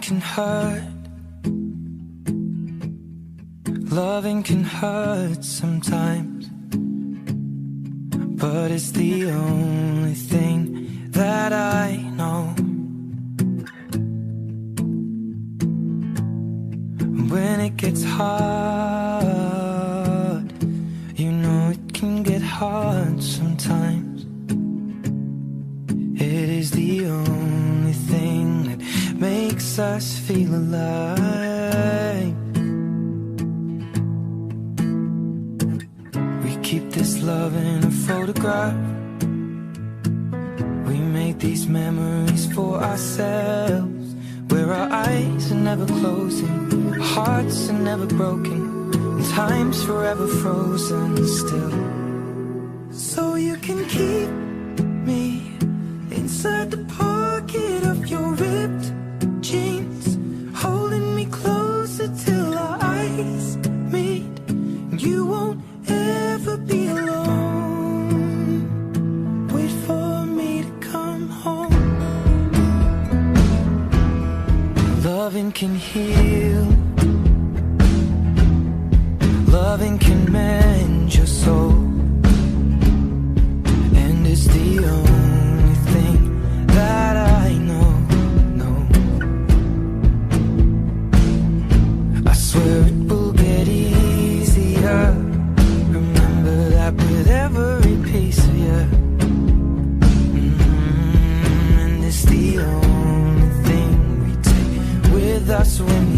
Can hurt. Loving can hurt sometimes. But it's the only thing that I know. When it gets hard, you know it can get hard sometimes. Us feel alive. We keep this love in a photograph. We make these memories for ourselves. Where our eyes are never closing, hearts are never broken, and time's forever frozen still. So you can keep swim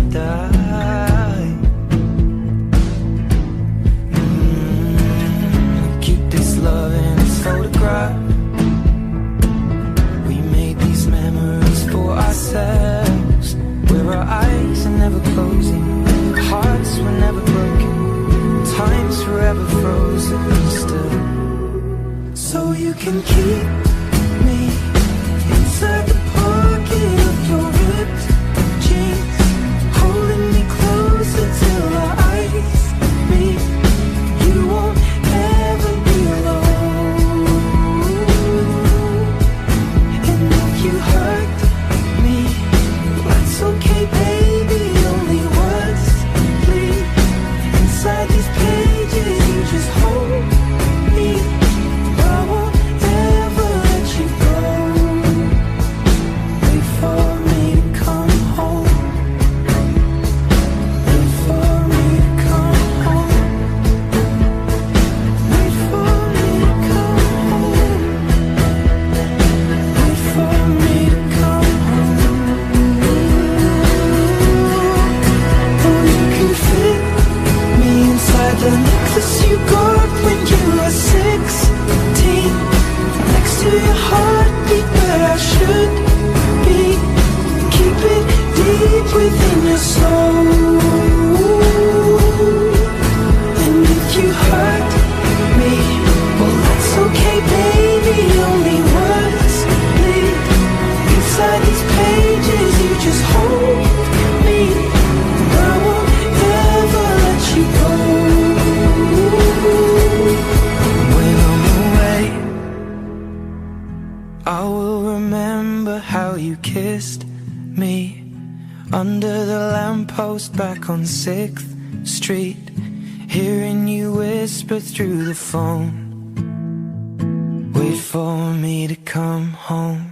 back on 6th Street, hearing you whisper through the phone. Wait for me to come home.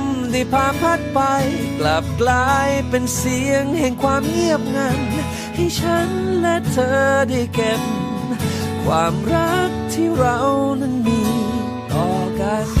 ที่ผ่าพัดไป กลับกลายเป็นเสียงแห่งความเงียบงัน ให้ฉันและเธอได้เก็บ ความรักที่เรานั้นมีต่อกัน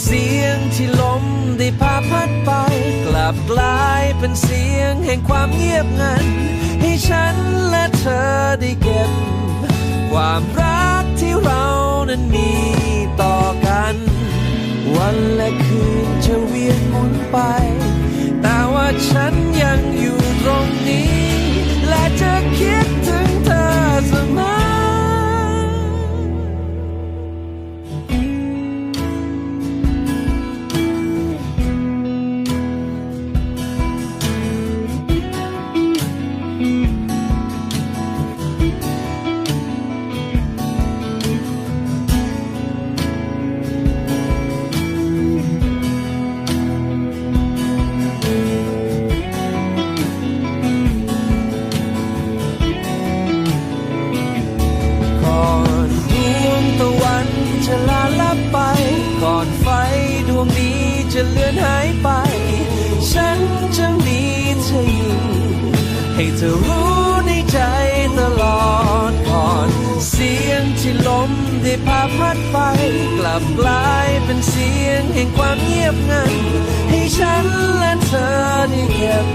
เสียงที่ลมได้พาพัดไป กลับกลายเป็นเสียงแห่งความเงียบงัน ให้ฉันและเธอได้เก็บ ความรักที่เรานั้นมีต่อกัน วันและคืนจะเวียนหมุนไป แต่ว่าฉันยังอยู่ตรงนี้ และจะคิด ธอรู้ในใจตลอดก่อน เสียงที่ลมได้พาพัดไป กลับกลายเป็นเสียงแห่งความเงียบงัน ให้ฉันและเธอได้เก็บ